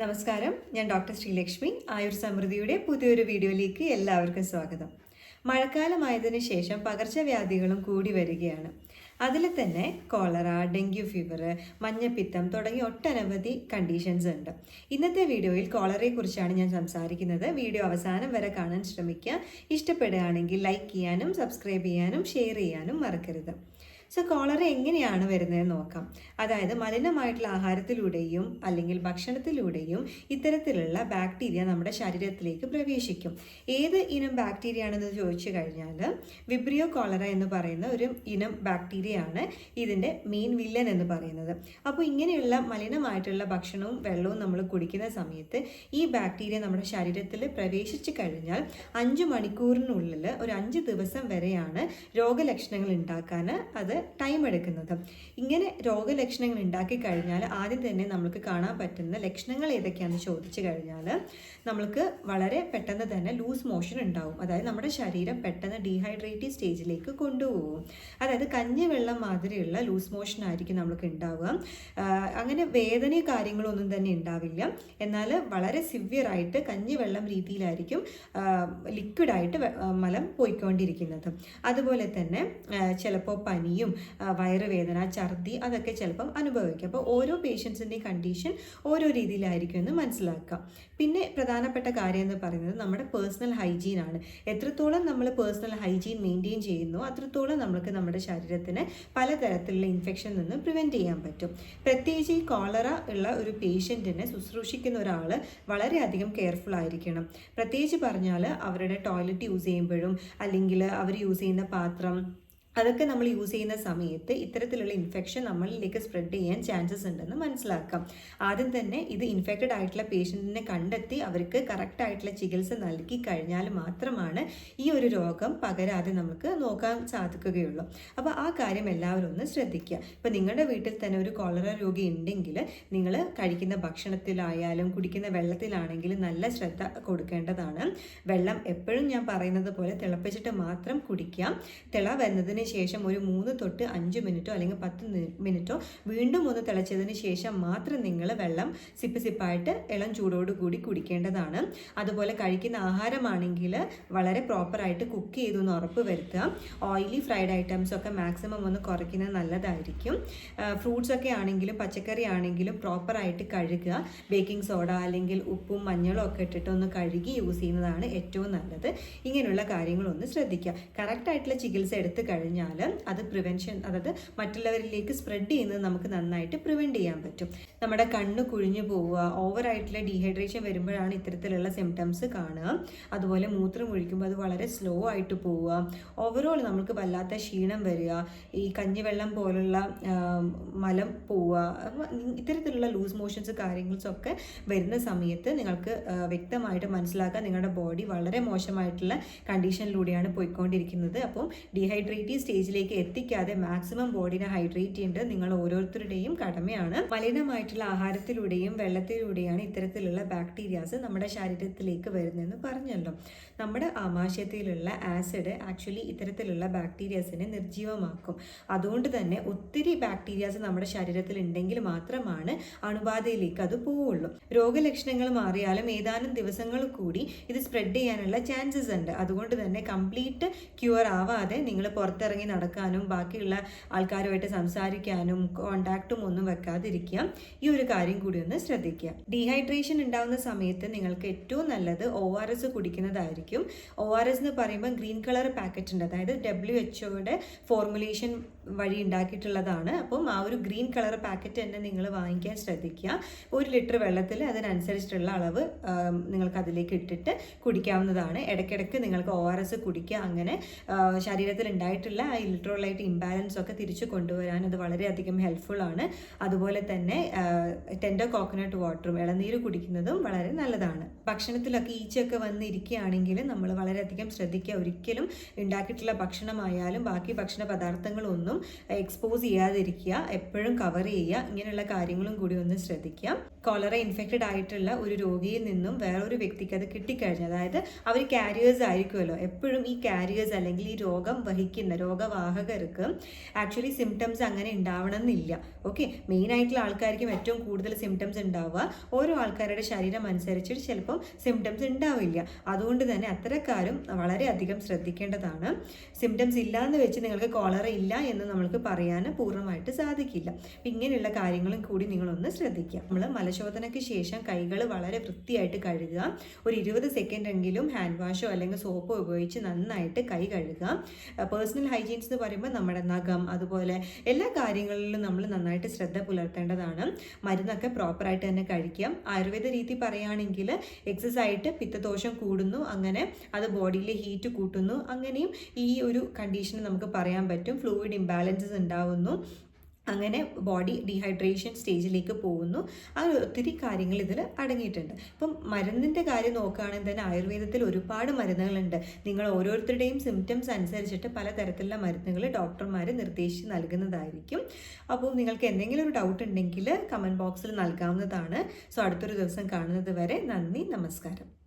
നമസ്കാരം. ഞാൻ ഡോക്ടർ ശ്രീലക്ഷ്മി. ആയുർ സമൃദ്ധിയുടെ പുതിയൊരു വീഡിയോയിലേക്ക് എല്ലാവർക്കും സ്വാഗതം. മഴക്കാലമായതിനു ശേഷം പകർച്ചവ്യാധികളും കൂടി വരികയാണ്. അതിൽ തന്നെ കോളറ ഡെങ്കി ഫീവർ മഞ്ഞപ്പിത്തം തുടങ്ങിയ ഒട്ടനവധി കണ്ടീഷൻസ് ഉണ്ട്. ഇന്നത്തെ വീഡിയോയിൽ കോളറയെക്കുറിച്ചാണ് ഞാൻ സംസാരിക്കുന്നത്. വീഡിയോ അവസാനം വരെ കാണാൻ ശ്രമിക്കുക. ഇഷ്ടപ്പെടുകയാണെങ്കിൽ ലൈക്ക് ചെയ്യാനും സബ്സ്ക്രൈബ് ചെയ്യാനും ഷെയർ ചെയ്യാനും മറക്കരുത്. സോ കോളറ എങ്ങനെയാണ് വരുന്നതെന്ന് നോക്കാം. അതായത് മലിനമായിട്ടുള്ള ആഹാരത്തിലൂടെയും അല്ലെങ്കിൽ ഭക്ഷണത്തിലൂടെയും ഇത്തരത്തിലുള്ള ബാക്ടീരിയ നമ്മുടെ ശരീരത്തിലേക്ക് പ്രവേശിക്കും. ഏത് ഇനം ബാക്ടീരിയ ആണെന്ന് ചോദിച്ചു കഴിഞ്ഞാൽ വിബ്രിയോ കോളറ എന്ന് പറയുന്ന ഒരു ഇനം ബാക്ടീരിയയാണ് ഇതിന്റെ മെയിൻ വില്ലൻ എന്ന് പറയുന്നത്. അപ്പോൾ ഇങ്ങനെയുള്ള മലിനമായിട്ടുള്ള ഭക്ഷണവും വെള്ളവും നമ്മൾ കുടിക്കുന്ന സമയത്ത് ഈ ബാക്ടീരിയ നമ്മുടെ ശരീരത്തിൽ പ്രവേശിച്ചു കഴിഞ്ഞാൽ അഞ്ച് മണിക്കൂറിനുള്ളിൽ ഒരു അഞ്ച് ദിവസം വരെയാണ് രോഗലക്ഷണങ്ങൾ ഉണ്ടാക്കാൻ അത് ടൈം എടുക്കുന്നത്. ഇങ്ങനെ രോഗലക്ഷണങ്ങൾ ഉണ്ടാക്കി കഴിഞ്ഞാൽ ആദ്യം തന്നെ നമുക്ക് കാണാൻ പറ്റുന്ന ലക്ഷണങ്ങൾ ഏതൊക്കെയാണെന്ന് ചോദിച്ചു കഴിഞ്ഞാൽ നമ്മൾക്ക് വളരെ പെട്ടെന്ന് തന്നെ ലൂസ് മോഷൻ ഉണ്ടാവും. അതായത് നമ്മുടെ ശരീരം പെട്ടെന്ന് ഡീഹൈഡ്രേറ്റീവ് സ്റ്റേജിലേക്ക് കൊണ്ടുപോകും. അതായത് കഞ്ഞി വെള്ളം മാതിരിയുള്ള ലൂസ് മോഷൻ ആയിരിക്കും നമുക്ക് ഉണ്ടാവുക. അങ്ങനെ വേദനയോ കാര്യങ്ങളൊന്നും തന്നെ ഉണ്ടാവില്ല. എന്നാൽ വളരെ സിവിയറായിട്ട് കഞ്ഞിവെള്ളം രീതിയിലായിരിക്കും ലിക്വിഡായിട്ട് മലം പോയിക്കൊണ്ടിരിക്കുന്നത്. അതുപോലെ തന്നെ ചിലപ്പോൾ പനിയും ആ, വയറുവേദന ഛർദി അതൊക്കെ ചിലപ്പം അനുഭവിക്കും. അപ്പോൾ ഓരോ പേഷ്യൻസിന്റെയും കണ്ടീഷൻ ഓരോ രീതിയിലായിരിക്കും എന്ന് മനസ്സിലാക്കുക. പിന്നെ പ്രധാനപ്പെട്ട കാര്യം എന്ന് പറയുന്നത് നമ്മുടെ പേഴ്സണൽ ഹൈജീൻ ആണ്. എത്രത്തോളം നമ്മൾ പേഴ്സണൽ ഹൈജീൻ മെയിന്റെയിൻ ചെയ്യുന്നു അത്രത്തോളം നമുക്ക് നമ്മുടെ ശരീരത്തിന് പലതരത്തിലുള്ള ഇൻഫെക്ഷൻ നിന്ന് പ്രിവെന്റ് ചെയ്യാൻ പറ്റും. പ്രത്യേകിച്ച് ഈ കോളറ ഉള്ള ഒരു പേഷ്യന്റിനെ ശുശ്രൂഷിക്കുന്ന ഒരാൾ വളരെയധികം കെയർഫുൾ ആയിരിക്കണം. പ്രത്യേകിച്ച് പറഞ്ഞാൽ അവരുടെ ടോയ്ലറ്റ് യൂസ് ചെയ്യുമ്പോഴും അല്ലെങ്കിൽ അവർ യൂസ് ചെയ്യുന്ന പാത്രം അതൊക്കെ നമ്മൾ യൂസ് ചെയ്യുന്ന സമയത്ത് ഇത്തരത്തിലുള്ള ഇൻഫെക്ഷൻ നമ്മളിലേക്ക് സ്പ്രെഡ് ചെയ്യാൻ ചാൻസസ് ഉണ്ടെന്ന് മനസ്സിലാക്കാം. ആദ്യം തന്നെ ഇത് ഇൻഫെക്റ്റഡ് ആയിട്ടുള്ള പേഷ്യന്റിനെ കണ്ടെത്തി അവർക്ക് കറക്റ്റ് ആയിട്ടുള്ള ചികിത്സ നൽകി കഴിഞ്ഞാൽ മാത്രമാണ് ഈ ഒരു രോഗം പകരാതെ നമുക്ക് നോക്കാൻ സാധിക്കുകയുള്ളൂ. അപ്പോൾ ആ കാര്യം എല്ലാവരും ഒന്ന് ശ്രദ്ധിക്കുക. ഇപ്പോൾ നിങ്ങളുടെ വീട്ടിൽ തന്നെ ഒരു കോളറ രോഗി ഉണ്ടെങ്കിൽ നിങ്ങൾ കഴിക്കുന്ന ഭക്ഷണത്തിലായാലും കുടിക്കുന്ന വെള്ളത്തിലാണെങ്കിലും നല്ല ശ്രദ്ധ കൊടുക്കേണ്ടതാണ്. വെള്ളം എപ്പോഴും ഞാൻ പറയുന്നത് പോലെ തിളപ്പിച്ചിട്ട് മാത്രം കുടിക്കാം തിള വരുന്നതിന് ശേഷം ഒരു മൂന്ന് തൊട്ട് അഞ്ച് മിനിറ്റോ അല്ലെങ്കിൽ പത്ത് മിനിറ്റോ വീണ്ടും ഒന്ന് തിളച്ചതിന് ശേഷം മാത്രം നിങ്ങൾ വെള്ളം സിപ്പ് സിപ്പായിട്ട് ഇളം ചൂടോട് കൂടി കുടിക്കേണ്ടതാണ്. അതുപോലെ കഴിക്കുന്ന ആഹാരമാണെങ്കിൽ വളരെ പ്രോപ്പറായിട്ട് കുക്ക് ചെയ്തു എന്ന് ഉറപ്പ് വരുത്തുക. ഓയിലി ഫ്രൈഡ് ഐറ്റംസ് ഒക്കെ മാക്സിമം ഒന്ന് കുറയ്ക്കുന്നത് നല്ലതായിരിക്കും. ഫ്രൂട്ട്സ് ഒക്കെ ആണെങ്കിലും പച്ചക്കറി ആണെങ്കിലും പ്രോപ്പറായിട്ട് കഴുകുക. ബേക്കിംഗ് സോഡ അല്ലെങ്കിൽ ഉപ്പും മഞ്ഞളും ഒക്കെ ഇട്ടിട്ട് ഒന്ന് കഴുകി യൂസ് ചെയ്യുന്നതാണ് ഏറ്റവും നല്ലത്. ഇങ്ങനെയുള്ള കാര്യങ്ങളൊന്ന് ശ്രദ്ധിക്കുക. കറക്റ്റായിട്ടുള്ള ചികിത്സ എടുത്തു കഴിഞ്ഞാൽ അത് പ്രിവെൻഷൻ അതായത് മറ്റുള്ളവരിലേക്ക് സ്പ്രെഡ് ചെയ്യുന്നത് നമുക്ക് നന്നായിട്ട് പ്രിവെന്റ് ചെയ്യാൻ പറ്റും. നമ്മുടെ കണ്ണ് കുഴിഞ്ഞു പോവുക ഓവറായിട്ടുള്ള ഡീഹൈഡ്രേഷൻ വരുമ്പോഴാണ് ഇത്തരത്തിലുള്ള സിംറ്റംസ് കാണുക. അതുപോലെ മൂത്രം ഒഴിക്കുമ്പോൾ അത് വളരെ സ്ലോ ആയിട്ട് പോവുക. ഓവറോൾ നമുക്ക് വല്ലാത്ത ക്ഷീണം വരിക ഈ കഞ്ഞിവെള്ളം പോലുള്ള മലം പോവുക ഇത്തരത്തിലുള്ള ലൂസ് മോഷൻസ് കാര്യങ്ങളൊക്കെ വരുന്ന സമയത്ത് നിങ്ങൾക്ക് വ്യക്തമായിട്ട് മനസ്സിലാക്കാൻ നിങ്ങളുടെ ബോഡി വളരെ മോശമായിട്ടുള്ള കണ്ടീഷനിലൂടെയാണ് പോയിക്കൊണ്ടിരിക്കുന്നത്. അപ്പം ഡീഹൈഡ്രേറ്റീവ് സ്റ്റേജിലേക്ക് എത്തിക്കാതെ മാക്സിമം ബോഡിനെ ഹൈഡ്രേറ്റ് ചെയ്യേണ്ടത് നിങ്ങൾ ഓരോരുത്തരുടെയും കടമയാണ്. മലിനമായിട്ടുള്ള ആഹാരത്തിലൂടെയും വെള്ളത്തിലൂടെയാണ് ഇത്തരത്തിലുള്ള ബാക്ടീരിയാസ് നമ്മുടെ ശരീരത്തിലേക്ക് വരുന്നതെന്ന് പറഞ്ഞല്ലോ. നമ്മുടെ ആമാശയത്തിലുള്ള ആസിഡ് ആക്ച്വലി ഇത്തരത്തിലുള്ള ബാക്ടീരിയാസിനെ നിർജീവമാക്കും. അതുകൊണ്ട് തന്നെ ഒത്തിരി ബാക്ടീരിയാസ് നമ്മുടെ ശരീരത്തിൽ ഉണ്ടെങ്കിൽ മാത്രമാണ് അണുബാധയിലേക്ക് അത് പോവുള്ളൂ. രോഗലക്ഷണങ്ങൾ മാറിയാലും ഏതാനും ദിവസങ്ങൾ കൂടി ഇത് സ്പ്രെഡ് ചെയ്യാനുള്ള ചാൻസസ് ഉണ്ട്. അതുകൊണ്ട് തന്നെ കംപ്ലീറ്റ് ക്യൂർ ആവാതെ നിങ്ങൾ പുറത്തിറങ്ങി നടക്കാനും ബാക്കിയുള്ള ആൾക്കാരുമായിട്ട് സംസാരിക്കാനും കോണ്ടാക്റ്റും ഒന്നും വെക്കാതിരിക്കുക. ഈ ഒരു കാര്യം കൂടി ഒന്ന് ശ്രദ്ധിക്കുക. ഡീഹൈഡ്രേഷൻ ഉണ്ടാകുന്ന സമയത്ത് നിങ്ങൾക്ക് ഏറ്റവും നല്ലത് ഒ ആർ എസ് കുടിക്കുന്നതായിരിക്കും. ഒ ആർ എസ് എന്ന് പറയുമ്പോൾ ഗ്രീൻ കളർ പാക്കറ്റ് ഉണ്ട്. അതായത് ഡബ്ല്യു എച്ച് ഒയുടെ ഫോർമുലേഷൻ വഴി ഉണ്ടാക്കിയിട്ടുള്ളതാണ്. അപ്പം ആ ഒരു ഗ്രീൻ കളർ പാക്കറ്റ് തന്നെ നിങ്ങൾ വാങ്ങിക്കാൻ ശ്രദ്ധിക്കുക. ഒരു ലിറ്റർ വെള്ളത്തിൽ അതിനനുസരിച്ചിട്ടുള്ള അളവ് നിങ്ങൾക്ക് അതിലേക്ക് ഇട്ടിട്ട് കുടിക്കാവുന്നതാണ്. ഇടയ്ക്കിടയ്ക്ക് നിങ്ങൾക്ക് ഒ ആർ എസ് കുടിക്കുക. അങ്ങനെ ശരീരത്തിൽ ഉണ്ടായിട്ടുള്ള ആ ഇലക്ട്രോലൈറ്റ് ഇംബാലൻസ് ഒക്കെ തിരിച്ചു കൊണ്ടുവരാൻ അത് വളരെയധികം ഹെൽപ്ഫുൾ ആണ്. അതുപോലെ തന്നെ ടെൻഡർ കോക്കനട്ട് വാട്ടറും ഇളനീര് കുടിക്കുന്നതും വളരെ നല്ലതാണ്. ഭക്ഷണത്തിലൊക്കെ ഈച്ചയൊക്കെ വന്ന് ഇരിക്കുകയാണെങ്കിൽ നമ്മൾ വളരെയധികം ശ്രദ്ധിക്കുക. ഒരിക്കലും ഉണ്ടാക്കിയിട്ടുള്ള ഭക്ഷണമായാലും ബാക്കി ഭക്ഷണ പദാർത്ഥങ്ങളൊന്നും എക്സ്പോസ് ചെയ്യാതിരിക്കുക എപ്പോഴും കവർ ചെയ്യുക ഇങ്ങനെയുള്ള കാര്യങ്ങളും കൂടി ഒന്ന് ശ്രദ്ധിക്കുക. കോളറ ഇൻഫെക്റ്റഡ് ആയിട്ടുള്ള ഒരു രോഗിയിൽ നിന്നും വേറൊരു വ്യക്തിക്ക് അത് കിട്ടിക്കഴിഞ്ഞാൽ അതായത് അവർ കാരിയേഴ്സ് ആയിരിക്കുമല്ലോ. എപ്പോഴും ഈ കാരിയേഴ്സ് അല്ലെങ്കിൽ ഈ രോഗം വഹിക്കുന്ന രോഗവാഹകർക്ക് ആക്ച്വലി സിംറ്റംസ് അങ്ങനെ ഉണ്ടാവണമെന്നില്ല. ഓക്കെ മെയിൻ ആയിട്ടുള്ള ആൾക്കാർക്കും ഏറ്റവും കൂടുതൽ സിംറ്റംസ് ഉണ്ടാവുക. ഓരോ ആൾക്കാരുടെ ശരീരം അനുസരിച്ചിട്ട് ചിലപ്പം സിംറ്റംസ് ഉണ്ടാവില്ല. അതുകൊണ്ട് തന്നെ അത്തരക്കാരും വളരെയധികം ശ്രദ്ധിക്കേണ്ടതാണ്. സിംറ്റംസ് ഇല്ല എന്ന് വെച്ച് നിങ്ങൾക്ക് കോളറ ഇല്ല എന്ന് നമ്മൾക്ക് പറയാൻ പൂർണമായിട്ട് സാധിക്കില്ല. ഇങ്ങനെയുള്ള കാര്യങ്ങളും കൂടി നിങ്ങളൊന്ന് ശ്രദ്ധിക്കുക. നമ്മൾ മലശോധനയ്ക്ക് ശേഷം കൈകൾ വളരെ വൃത്തിയായിട്ട് കഴുകുക. ഒരു ഇരുപത് സെക്കൻഡ് എങ്കിലും ഹാൻഡ് വാഷോ അല്ലെങ്കിൽ സോപ്പോ ഉപയോഗിച്ച് നന്നായിട്ട് കൈ കഴുകുക. പേഴ്സണൽ ഹൈജീൻസ് എന്ന് പറയുമ്പോൾ നമ്മുടെ നഖം അതുപോലെ എല്ലാ കാര്യങ്ങളിലും നമ്മൾ നന്നായിട്ട് ശ്രദ്ധ പുലർത്തേണ്ടതാണ്. മരുന്നൊക്കെ പ്രോപ്പറായിട്ട് തന്നെ കഴിക്കാം ആയുർവേദ രീതി പറയുകയാണെങ്കിൽ എക്സസൈസ് ആയിട്ട് പിത്തദോഷം കൂടുന്നു അങ്ങനെ അത് ബോഡിയിലെ ഹീറ്റ് കൂട്ടുന്നു അങ്ങനെയും ഈ ഒരു കണ്ടീഷൻ നമുക്ക് പറയാൻ പറ്റും. ഫ്ലൂയിഡ് ഇംബാലൻസസ് ഉണ്ടാവുന്നു. അങ്ങനെ ബോഡി ഡീഹൈഡ്രേഷൻ സ്റ്റേജിലേക്ക് പോകുന്നു. അങ്ങനെ ഒത്തിരി കാര്യങ്ങൾ ഇതിൽ അടങ്ങിയിട്ടുണ്ട്. ഇപ്പം മരുന്നിന്റെ കാര്യം നോക്കുകയാണെങ്കിൽ തന്നെ ആയുർവേദത്തിൽ ഒരുപാട് മരുന്നുകളുണ്ട്. നിങ്ങൾ ഓരോരുത്തരുടെയും സിംറ്റംസ് അനുസരിച്ചിട്ട് പലതരത്തിലുള്ള മരുന്നുകൾ ഡോക്ടർമാർ നിർദ്ദേശിച്ച് നൽകുന്നതായിരിക്കും. അപ്പോൾ നിങ്ങൾക്ക് എന്തെങ്കിലും ഒരു ഡൗട്ട് ഉണ്ടെങ്കിൽ കമന്റ് ബോക്സിൽ നൽകാവുന്നതാണ്. സോ അടുത്തൊരു ദിവസം കാണുന്നത് വരെ നന്ദി നമസ്കാരം.